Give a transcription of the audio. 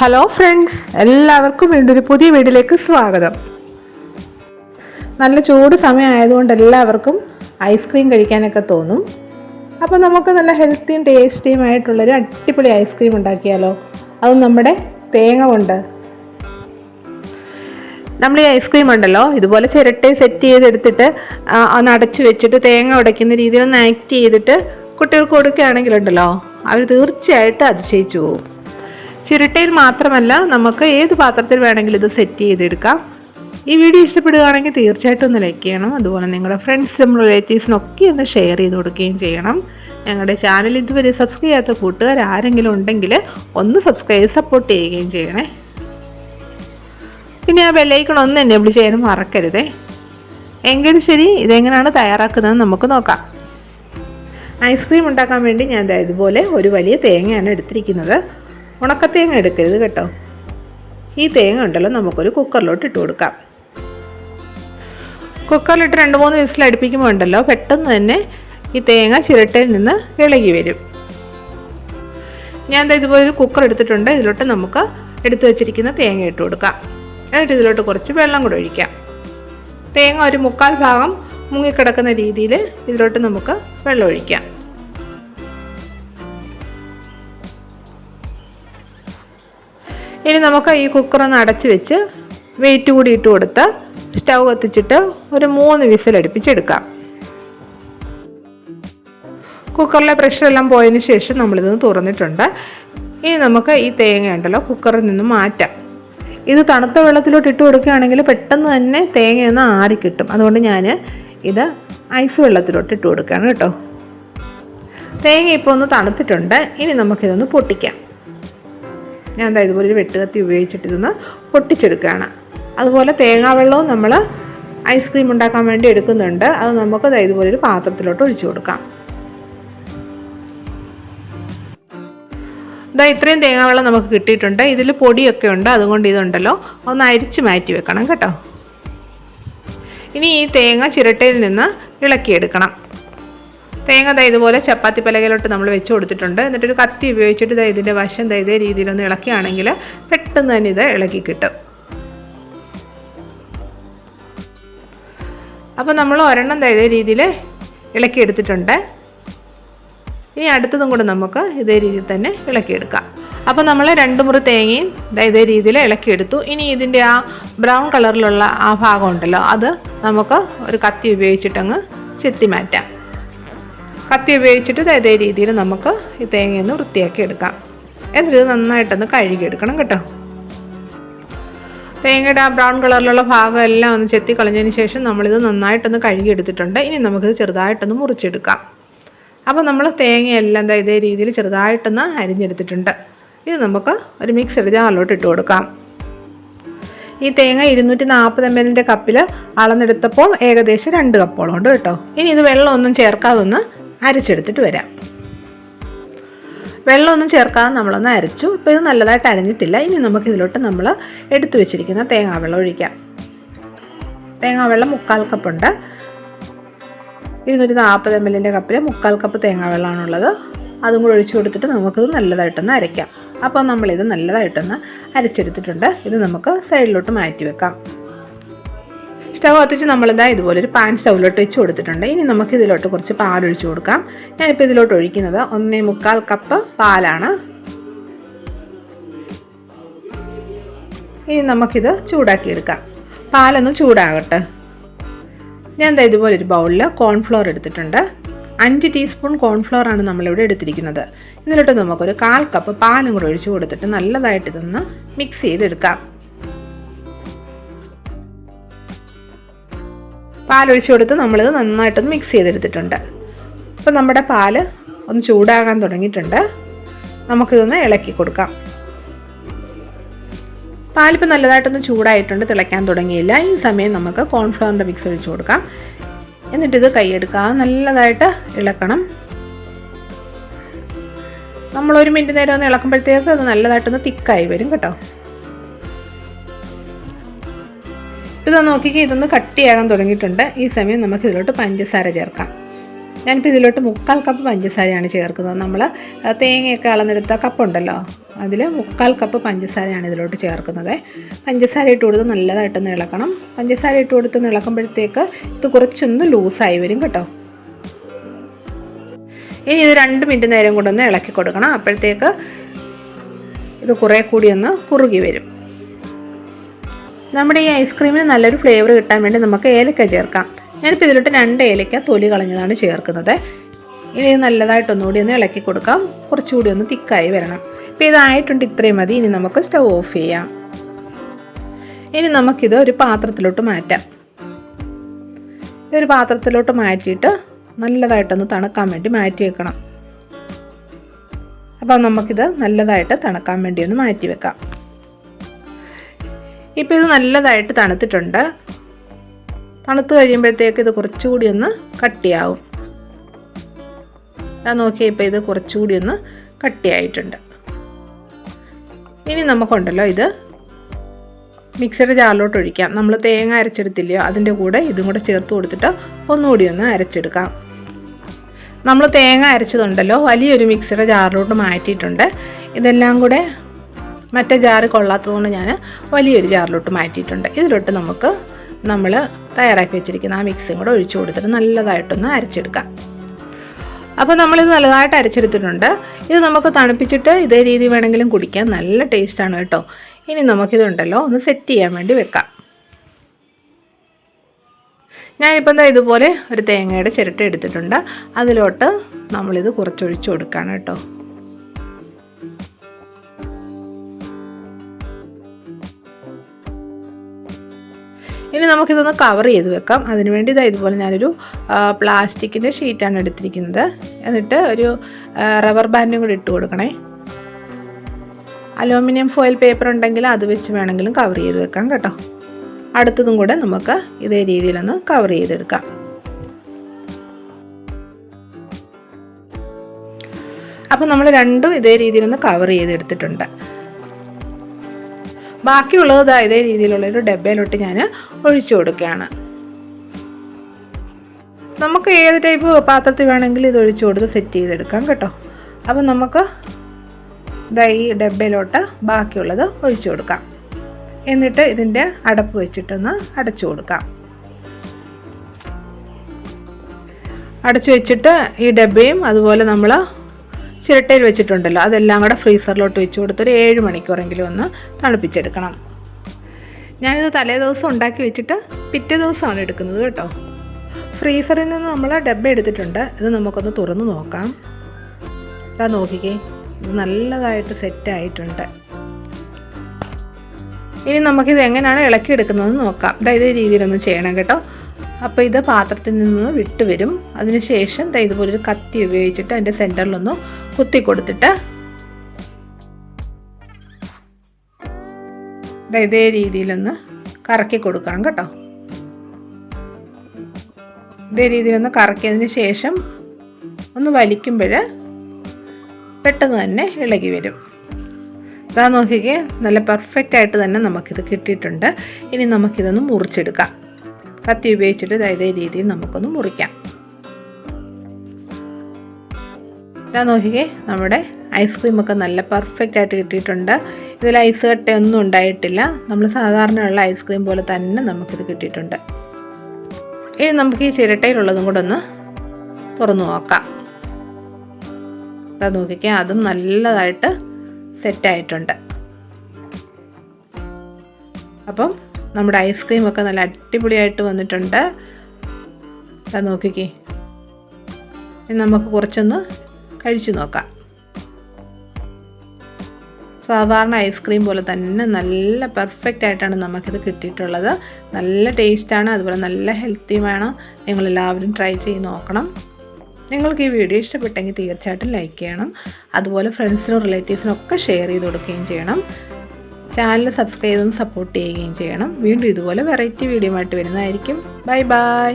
Hello friends എല്ലാവർക്കും വീണ്ടും ഒരു പുതിയ വീഡിയോയിലേക്ക് സ്വാഗതം. നല്ല ചൂട് സമയമായതുകൊണ്ട് എല്ലാവർക്കും ഐസ്ക്രീം കഴിക്കാനൊക്കെ തോന്നും. അപ്പോൾ നമുക്ക് നല്ല ഹെൽത്തിയും ടേസ്റ്റിയും ആയിട്ടുള്ളൊരു അടിപൊളി ഐസ്ക്രീം ഉണ്ടാക്കിയാലോ? അത് നമ്മുടെ തേങ്ങ കൊണ്ട് നമ്മൾ ഈ ഐസ്ക്രീം ഉണ്ടല്ലോ ഇതുപോലെ ചിരട്ടെ സെറ്റ് ചെയ്തെടുത്തിട്ട് ഒന്ന് അടച്ചു വെച്ചിട്ട് തേങ്ങ ഉടയ്ക്കുന്ന രീതിയിൽ ഒന്ന് ആക്ട് ചെയ്തിട്ട് കുട്ടികൾക്ക് കൊടുക്കുകയാണെങ്കിലുണ്ടല്ലോ അവർ തീർച്ചയായിട്ടും അതിശയിച്ചു പോകും. ചിരട്ടയിൽ മാത്രമല്ല നമുക്ക് ഏത് പാത്രത്തിൽ വേണമെങ്കിലും ഇത് സെറ്റ് ചെയ്തെടുക്കാം. ഈ വീഡിയോ ഇഷ്ടപ്പെടുകയാണെങ്കിൽ തീർച്ചയായിട്ടും ഒന്ന് ലൈക്ക് ചെയ്യണം. അതുപോലെ നിങ്ങളുടെ ഫ്രണ്ട്സിനും റിലേറ്റീവ്സിനൊക്കെ ഒന്ന് ഷെയർ ചെയ്ത് കൊടുക്കുകയും ചെയ്യണം. ഞങ്ങളുടെ ചാനൽ ഇതുവരെ സബ്സ്ക്രൈബ് ചെയ്യാത്ത കൂട്ടുകാർ ആരെങ്കിലും ഉണ്ടെങ്കിൽ ഒന്ന് സബ്സ്ക്രൈബ് സപ്പോർട്ട് ചെയ്യുകയും ചെയ്യണേ. പിന്നെ ആ ബെല്ലൈക്കൺ ഒന്ന് എനേബിൾ ചെയ്യാനും മറക്കരുതേ. എങ്കിലും ശരി ഇതെങ്ങനെയാണ് തയ്യാറാക്കുന്നത് നമുക്ക് നോക്കാം. ഐസ്ക്രീം ഉണ്ടാക്കാൻ വേണ്ടി ഞാൻ ഇതുപോലെ ഒരു വലിയ തേങ്ങയാണ് എടുത്തിരിക്കുന്നത്. ഉണക്കത്തേങ്ങ എടുക്കരുത് കേട്ടോ. ഈ തേങ്ങ ഉണ്ടല്ലോ നമുക്കൊരു കുക്കറിലോട്ട് ഇട്ട് കൊടുക്കാം. കുക്കറിലിട്ട് രണ്ട് മൂന്ന് വിസിൽ അടുപ്പിക്കുമ്പോൾ ഉണ്ടല്ലോ പെട്ടെന്ന് തന്നെ ഈ തേങ്ങ ചിരട്ടയിൽ നിന്ന് ഇളകി വരും. ഞാൻ എന്താ ഇതുപോലെ ഒരു കുക്കർ എടുത്തിട്ടുണ്ട് ഇതിലോട്ട് നമുക്ക് എടുത്തു വെച്ചിരിക്കുന്ന തേങ്ങ ഇട്ട് കൊടുക്കാം. എന്നിട്ട് ഇതിലോട്ട് കുറച്ച് വെള്ളം കൂടെ ഒഴിക്കാം. തേങ്ങ ഒരു മുക്കാൽ ഭാഗം മുങ്ങിക്കിടക്കുന്ന രീതിയിൽ ഇതിലോട്ട് നമുക്ക് വെള്ളം ഒഴിക്കാം. ഇനി നമുക്ക് ഈ കുക്കർ ഒന്ന് അടച്ച് വെച്ച് വെയിറ്റ് കൂടി ഇട്ട് കൊടുത്ത് സ്റ്റൗ കത്തിച്ചിട്ട് ഒരു മൂന്ന് വിസിൽ അടുപ്പിച്ചെടുക്കാം. കുക്കറിലെ പ്രഷറെല്ലാം പോയതിന് ശേഷം നമ്മളിതൊന്ന് തുറന്നിട്ടുണ്ട്. ഇനി നമുക്ക് ഈ തേങ്ങ ഉണ്ടല്ലോ കുക്കറിൽ നിന്ന് മാറ്റാം. ഇത് തണുത്ത വെള്ളത്തിലോട്ട് ഇട്ട് കൊടുക്കുകയാണെങ്കിൽ പെട്ടെന്ന് തന്നെ തേങ്ങയൊന്ന് ആറി കിട്ടും. അതുകൊണ്ട് ഞാൻ ഇത് ഐസ് വെള്ളത്തിലോട്ട് ഇട്ട് കൊടുക്കുകയാണ് കേട്ടോ. തേങ്ങ ഇപ്പോൾ ഒന്ന് തണുത്തിട്ടുണ്ട്. ഇനി നമുക്കിതൊന്ന് പൊട്ടിക്കാം. ഞാൻ എന്താ ഇതുപോലെ ഒരു വെട്ടുകത്തി ഉപയോഗിച്ചിട്ട് ഇതൊന്ന് പൊട്ടിച്ചെടുക്കുകയാണ്. അതുപോലെ തേങ്ങാവെള്ളവും നമ്മൾ ഐസ്ക്രീം ഉണ്ടാക്കാൻ വേണ്ടി എടുക്കുന്നുണ്ട്. അത് നമുക്ക് ഇതുപോലെ ഒരു പാത്രത്തിലോട്ട് ഒഴിച്ചു കൊടുക്കാം. ഇതാ ഇത്രയും തേങ്ങാവെള്ളം നമുക്ക് കിട്ടിയിട്ടുണ്ട്. ഇതിൽ പൊടിയൊക്കെ ഉണ്ട്. അതുകൊണ്ട് ഇതുണ്ടല്ലോ. ഒന്ന് അരിച്ച് മാറ്റി വെക്കണം കേട്ടോ. ഇനി ഈ തേങ്ങ ചിരട്ടയിൽ നിന്ന് ഇളക്കിയെടുക്കണം. തേങ്ങ ദാ ഇതുപോലെ ചപ്പാത്തി പലകയിലോട്ട് നമ്മൾ വെച്ച് കൊടുത്തിട്ടുണ്ട്. എന്നിട്ടൊരു കത്തി ഉപയോഗിച്ചിട്ട് ദാ ഇതിന്റെ വശം ദാ ഇതേ രീതിയിലൊന്ന് ഇളക്കുകയാണെങ്കിൽ പെട്ടെന്ന് തന്നെ ഇത് ഇളക്കി കിട്ടും. അപ്പോൾ നമ്മൾ ഒരെണ്ണം ദാ ഇതേ രീതിയിൽ ഇളക്കിയെടുത്തിട്ടുണ്ട് ഇനി അടുത്തതും കൂടെ നമുക്ക് ഇതേ രീതിയിൽ തന്നെ ഇളക്കിയെടുക്കാം അപ്പോൾ നമ്മൾ രണ്ട് മുറി തേങ്ങയും ഇതേ രീതിയിൽ ഇളക്കിയെടുത്തു ഇനി ഇതിന്റെ ആ ബ്രൗൺ കളറിലുള്ള ആ ഭാഗം ഉണ്ടല്ലോ അത് നമുക്ക് ഒരു കത്തി ഉപയോഗിച്ചിട്ടങ്ങ് ചെത്തി മാറ്റാം. കത്തി ഉപയോഗിച്ചിട്ട് ഇതേ രീതിയിൽ നമുക്ക് ഈ തേങ്ങയൊന്ന് വൃത്തിയാക്കി എടുക്കാം. എന്നിട്ട് ഇത് നന്നായിട്ടൊന്ന് കഴുകിയെടുക്കണം കേട്ടോ. തേങ്ങയുടെ ആ ബ്രൗൺ കളറിലുള്ള ഭാഗം എല്ലാം ഒന്ന് ചെത്തി കളഞ്ഞതിന് ശേഷം നമ്മളിത് നന്നായിട്ടൊന്ന് കഴുകിയെടുത്തിട്ടുണ്ട്. ഇനി നമുക്കിത് ചെറുതായിട്ടൊന്ന് മുറിച്ചെടുക്കാം. അപ്പോൾ നമ്മൾ തേങ്ങയെല്ലാം ഇതേ രീതിയിൽ ചെറുതായിട്ടൊന്ന് അരിഞ്ഞെടുത്തിട്ടുണ്ട്. ഇത് നമുക്ക് ഒരു മിക്സഡ് ജാറിലോട്ട് ഇട്ട് കൊടുക്കാം. ഈ തേങ്ങ ഇരുന്നൂറ്റി നാൽപ്പത് എം എല്ലിന്റെ കപ്പിൽ അളന്നെടുത്തപ്പോൾ ഏകദേശം രണ്ട് കപ്പോളം ഉണ്ട് കേട്ടോ. ഇനി ഇത് വെള്ളമൊന്നും ചേർക്കാതെ ഒന്ന് അരച്ചെടുത്തിട്ട് വരാം. വെള്ളമൊന്നും ചേർക്കാതെ നമ്മളൊന്ന് അരച്ചു. ഇപ്പോൾ ഇത് നല്ലതായിട്ട് അരഞ്ഞിട്ടില്ല. ഇനി നമുക്ക് ഇതിലോട്ട് നമ്മൾ എടുത്തു വെച്ചിരിക്കുന്ന തേങ്ങാവെള്ളം ഒഴിക്കാം. തേങ്ങാവെള്ളം മുക്കാൽ കപ്പുണ്ട് ഇരുന്നൂറ്റി നാൽപ്പത് എം എല്ലിന്റെ കപ്പിൽ മുക്കാൽ കപ്പ് തേങ്ങാവെള്ളമാണുള്ളത് അതും കൂടെ ഒഴിച്ചു കൊടുത്തിട്ട് നമുക്കിത് നല്ലതായിട്ടൊന്ന് അരയ്ക്കാം. അപ്പോൾ നമ്മളിത് നല്ലതായിട്ടൊന്ന് അരച്ചെടുത്തിട്ടുണ്ട്. ഇത് നമുക്ക് സൈഡിലോട്ട് മാറ്റി വെക്കാം. സ്റ്റവ് കത്തിച്ച് നമ്മളിതാ ഇതുപോലെ ഒരു പാൻ സ്റ്റൗവിലോട്ട് വെച്ച് കൊടുത്തിട്ടുണ്ട്. ഇനി നമുക്ക് ഇതിലോട്ട് കുറച്ച് പാലൊഴിച്ച് കൊടുക്കാം. ഞാനിപ്പോൾ ഇതിലോട്ട് ഒഴിക്കുന്നത് ഒന്നേ മുക്കാൽ കപ്പ് പാലാണ്. ഇനി നമുക്കിത് ചൂടാക്കിയെടുക്കാം. പാലൊന്ന് ചൂടാകട്ടെ. ഞാൻ ദാ ഇതുപോലെ ഒരു ബൗളിൽ കോൺഫ്ലോർ എടുത്തിട്ടുണ്ട്. അഞ്ച് ടീസ്പൂൺ കോൺഫ്ലോർ ആണ് നമ്മളിവിടെ എടുത്തിരിക്കുന്നത്. ഇതിലോട്ട് നമുക്കൊരു കാൽ കപ്പ് പാലും കൂടെ ഒഴിച്ച് കൊടുത്തിട്ട് നല്ലതായിട്ട് ഇതൊന്ന് മിക്സ് ചെയ്തെടുക്കാം. പാലൊഴിച്ച് കൊടുത്ത് നമ്മളിത് നന്നായിട്ടൊന്ന് മിക്സ് ചെയ്തെടുത്തിട്ടുണ്ട്. അപ്പോൾ നമ്മുടെ പാൽ ഒന്ന് ചൂടാകാൻ തുടങ്ങിയിട്ടുണ്ട്. നമുക്കിതൊന്ന് ഇളക്കി കൊടുക്കാം. പാലിപ്പോൾ നല്ലതായിട്ടൊന്ന് ചൂടായിട്ടുണ്ട് തിളയ്ക്കാൻ തുടങ്ങിയില്ല. ഈ സമയം നമുക്ക് കോൺഫ്ലവറിന്റെ മിക്സ് ഒഴിച്ച് കൊടുക്കാം. എന്നിട്ടിത് കൈയെടുക്കാതെ നല്ലതായിട്ട് ഇളക്കണം. നമ്മൾ ഒരു മിനിറ്റ് നേരം ഒന്ന് ഇളക്കുമ്പോഴത്തേക്ക് അത് നല്ലതായിട്ടൊന്ന് തിക്കായി വരും കേട്ടോ. ഇതൊന്ന് നോക്കിക്കേ ഇതൊന്ന് കട്ടിയാകാൻ തുടങ്ങിയിട്ടുണ്ട്. ഈ സമയം നമുക്ക് ഇതിലോട്ട് പഞ്ചസാര ചേർക്കാം. ഞാനിപ്പോൾ ഇതിലോട്ട് മുക്കാൽ കപ്പ് പഞ്ചസാരയാണ് ചേർക്കുന്നത്. നമ്മൾ തേങ്ങയൊക്കെ അളന്നെടുത്ത കപ്പുണ്ടല്ലോ അതിൽ മുക്കാൽ കപ്പ് പഞ്ചസാരയാണ് ഇതിലോട്ട് ചേർക്കുന്നത്. പഞ്ചസാര ഇട്ട് കൊടുത്ത് നല്ലതായിട്ടൊന്ന് ഇളക്കണം. പഞ്ചസാര ഇട്ട് കൊടുത്ത് ഇളക്കുമ്പോഴത്തേക്ക് ഇത് കുറച്ചൊന്ന് ലൂസായി വരും കേട്ടോ. ഇനി ഇത് രണ്ട് മിനിറ്റ് നേരം കൊണ്ടൊന്ന് ഇളക്കി കൊടുക്കണം. അപ്പോഴത്തേക്ക് ഇത് കുറേ കൂടി ഒന്ന് കുറുകി വരും. നമ്മുടെ ഈ ഐസ്ക്രീമിന് നല്ലൊരു ഫ്ലേവർ കിട്ടാൻ വേണ്ടി നമുക്ക് ഏലക്ക ചേർക്കാം. ഞാനിപ്പോൾ ഇതിലോട്ട് രണ്ട് ഏലക്ക തൊലി കളഞ്ഞതാണ് ചേർക്കുന്നത്. ഇനി ഇത് നല്ലതായിട്ടൊന്നുകൂടി ഒന്ന് ഇളക്കി കൊടുക്കാം. കുറച്ചുകൂടി ഒന്ന് തിക്കായി വരണം. ഇപ്പോൾ ഇതായിട്ടുണ്ട് ഇത്രയും മതി. ഇനി നമുക്ക് സ്റ്റവ് ഓഫ് ചെയ്യാം. ഇനി നമുക്കിത് ഒരു പാത്രത്തിലോട്ട് മാറ്റാം. ഇതൊരു പാത്രത്തിലോട്ട് മാറ്റിയിട്ട് നല്ലതായിട്ടൊന്ന് തണുക്കാൻ വേണ്ടി മാറ്റി വെക്കണം. അപ്പോൾ നമുക്കിത് നല്ലതായിട്ട് തണുക്കാൻ വേണ്ടി ഒന്ന് മാറ്റി വെക്കാം. ഇപ്പോൾ ഇത് നല്ലതായിട്ട് തണുത്തിട്ടുണ്ട്. തണുത്ത് കഴിയുമ്പോഴത്തേക്ക് ഇത് കുറച്ചുകൂടി ഒന്ന് കട്ടിയാവും. ഞാൻ നോക്കിയാൽ ഇപ്പോൾ ഇത് കുറച്ചുകൂടി ഒന്ന് കട്ടിയായിട്ടുണ്ട്. ഇനി നമുക്കുണ്ടല്ലോ ഇത് മിക്സിയുടെ ജാറിലോട്ട് ഒഴിക്കാം. നമ്മൾ തേങ്ങ അരച്ചെടുത്തില്ലയോ അതിന്റെ കൂടെ ഇതും കൂടെ ചേർത്ത് കൊടുത്തിട്ട് ഒന്നുകൂടി ഒന്ന് അരച്ചെടുക്കാം. നമ്മൾ തേങ്ങ അരച്ചതുണ്ടല്ലോ വലിയൊരു മിക്സിയുടെ ജാറിലോട്ട് മാറ്റിയിട്ടുണ്ട്. ഇതെല്ലാം കൂടെ മറ്റേ ജാറ് കൊള്ളാത്തതുകൊണ്ട് ഞാൻ വലിയൊരു ജാറിലോട്ട് മാറ്റിയിട്ടുണ്ട്. ഇതിലോട്ട് നമുക്ക് നമ്മൾ തയ്യാറാക്കി വെച്ചിരിക്കുന്ന ആ മിക്സും കൂടെ ഒഴിച്ചു കൊടുത്തിട്ട് നല്ലതായിട്ടൊന്ന് അരച്ചെടുക്കാം. അപ്പോൾ നമ്മളിത് നല്ലതായിട്ട് അരച്ചെടുത്തിട്ടുണ്ട്. ഇത് നമുക്ക് തണുപ്പിച്ചിട്ട് ഇതേ രീതി വേണമെങ്കിലും കുടിക്കാൻ നല്ല ടേസ്റ്റാണ് കേട്ടോ. ഇനി നമുക്കിതുണ്ടല്ലോ ഒന്ന് സെറ്റ് ചെയ്യാൻ വേണ്ടി വെക്കാം. ഞാനിപ്പോൾ എന്താ ഇതുപോലെ ഒരു തേങ്ങയുടെ ചിരട്ട എടുത്തിട്ടുണ്ട്. അതിലോട്ട് നമ്മളിത് കുറച്ചൊഴിച്ചു കൊടുക്കുകയാണ് കേട്ടോ. നമുക്കിതൊന്ന് കവർ ചെയ്ത് വെക്കാം. അതിനുവേണ്ടി ഇതാ ഇതുപോലെ ഞാനൊരു പ്ലാസ്റ്റിക്കിന്റെ ഷീറ്റാണ് എടുത്തിരിക്കുന്നത്. എന്നിട്ട് ഒരു റബ്ബർ ബാൻഡും കൂടി ഇട്ട് കൊടുക്കണേ. അലൂമിനിയം ഫോയിൽ പേപ്പർ ഉണ്ടെങ്കിൽ അത് വെച്ച് വേണമെങ്കിലും കവർ ചെയ്ത് വെക്കാം കേട്ടോ. അടുത്തതും കൂടെ നമുക്ക് ഇതേ രീതിയിലൊന്ന് കവർ ചെയ്തെടുക്കാം. അപ്പോൾ നമ്മൾ രണ്ടും ഇതേ രീതിയിലൊന്ന് കവർ ചെയ്തെടുത്തിട്ടുണ്ട്. ബാക്കിയുള്ളത് ഇതാ ഇതേ രീതിയിലുള്ള ഒരു ഡബ്ബയിലോട്ട് ഞാൻ ഒഴിച്ചു കൊടുക്കുകയാണ്. നമുക്ക് ഏത് ടൈപ്പ് പാത്രത്തിൽ വേണമെങ്കിൽ ഇത് ഒഴിച്ചു കൊടുത്ത് സെറ്റ് ചെയ്തെടുക്കാം കേട്ടോ. അപ്പം നമുക്ക് ഇതാ ഈ ഡബയിലോട്ട് ബാക്കിയുള്ളത് ഒഴിച്ചു കൊടുക്കാം. എന്നിട്ട് ഇതിന്റെ അടപ്പ് വെച്ചിട്ടൊന്ന് അടച്ചു കൊടുക്കാം. അടച്ചു വെച്ചിട്ട് ഈ ഡബയും അതുപോലെ നമ്മൾ ചിരട്ടയിൽ വെച്ചിട്ടുണ്ടല്ലോ. അതെല്ലാം കൂടെ ഫ്രീസറിലോട്ട് വെച്ച് കൊടുത്തൊരു ഏഴ് മണിക്കൂറെങ്കിലും ഒന്ന് തണുപ്പിച്ചെടുക്കണം. ഞാനിത് തലേ ദിവസം ഉണ്ടാക്കി വെച്ചിട്ട് പിറ്റേ ദിവസമാണ് എടുക്കുന്നത് കേട്ടോ. ഫ്രീസറിൽ നിന്ന് നമ്മൾ ഡബ്ബ എടുത്തിട്ടുണ്ട്. ഇത് നമുക്കൊന്ന് തുറന്ന് നോക്കാം. ഇതാ നോക്കിക്കേ ഇത് നല്ലതായിട്ട് സെറ്റായിട്ടുണ്ട് ഇനി നമുക്കിത് എങ്ങനെയാണ് ഇളക്കിയെടുക്കുന്നതെന്ന് നോക്കാം. അതായത് ഈ രീതിയിലൊന്നും ചെയ്യണം കേട്ടോ. അപ്പോൾ ഇത് പാത്രത്തിൽ നിന്ന് വിട്ട് വരും. അതിനുശേഷം ഇതുപോലൊരു കത്തി ഉപയോഗിച്ചിട്ട് അതിന്റെ സെന്ററിലൊന്ന് കുത്തി കൊടുത്തിട്ട് ഇതേ രീതിയിലൊന്ന് കറക്കി കൊടുക്കണം കേട്ടോ. ഇതേ രീതിയിലൊന്ന് കറക്കിയതിന് ശേഷം ഒന്ന് വലിക്കുമ്പോൾ പെട്ടെന്ന് തന്നെ ഇളകി വരും. ഇതാ നോക്കിക്കേ നല്ല പെർഫെക്റ്റ് ആയിട്ട് തന്നെ നമുക്കിത് കിട്ടിയിട്ടുണ്ട്. ഇനി നമുക്കിതൊന്ന് മുറിച്ചെടുക്കാം. കത്തി ഉപയോഗിച്ചിട്ട് ഇതേ രീതിയിൽ നമുക്കൊന്ന് മുറിക്കാം. ഇതാ നോക്കിക്കേ നമ്മുടെ ഐസ്ക്രീം ഒക്കെ നല്ല പെർഫെക്റ്റ് ആയിട്ട് കിട്ടിയിട്ടുണ്ട്. ഇതിൽ ഐസ് കട്ടയൊന്നും ഉണ്ടായിട്ടില്ല. നമ്മൾ സാധാരണയുള്ള ഐസ്ക്രീം പോലെ തന്നെ നമുക്കിത് കിട്ടിയിട്ടുണ്ട്. ഇനി നമുക്ക് ഈ ചിരട്ടയിലുള്ളതും കൂടെ ഒന്ന് തുറന്നു നോക്കാം. അത് നോക്കിക്കേ അതും നല്ലതായിട്ട് സെറ്റായിട്ടുണ്ട് അപ്പം നമ്മുടെ ഐസ്ക്രീമൊക്കെ നല്ല അടിപൊളിയായിട്ട് വന്നിട്ടുണ്ട്. അത് നോക്കിക്കേ. നമുക്ക് കുറച്ചൊന്ന് കഴിച്ചു നോക്കാം. സാധാരണ ഐസ്ക്രീം പോലെ തന്നെ നല്ല പെർഫെക്റ്റ് ആയിട്ടാണ് നമുക്കിത് കിട്ടിയിട്ടുള്ളത്. നല്ല ടേസ്റ്റാണ് അതുപോലെ നല്ല ഹെൽത്തിയുമാണ് നിങ്ങളെല്ലാവരും ട്രൈ ചെയ്ത് നോക്കണം. നിങ്ങൾക്ക് ഈ വീഡിയോ ഇഷ്ടപ്പെട്ടെങ്കിൽ തീർച്ചയായിട്ടും ലൈക്ക് ചെയ്യണം. അതുപോലെ ഫ്രണ്ട്സിനും റിലേറ്റീവ്സിനും ഒക്കെ ഷെയർ ചെയ്ത് കൊടുക്കുകയും ചെയ്യണം. ചാനൽ സബ്സ്ക്രൈബ് ചെയ്തും സപ്പോർട്ട് ചെയ്യുകയും ചെയ്യണം. വീണ്ടും ഇതുപോലെ വെറൈറ്റി വീഡിയോ ആയിട്ട് വരുന്നതായിരിക്കും. Bye bye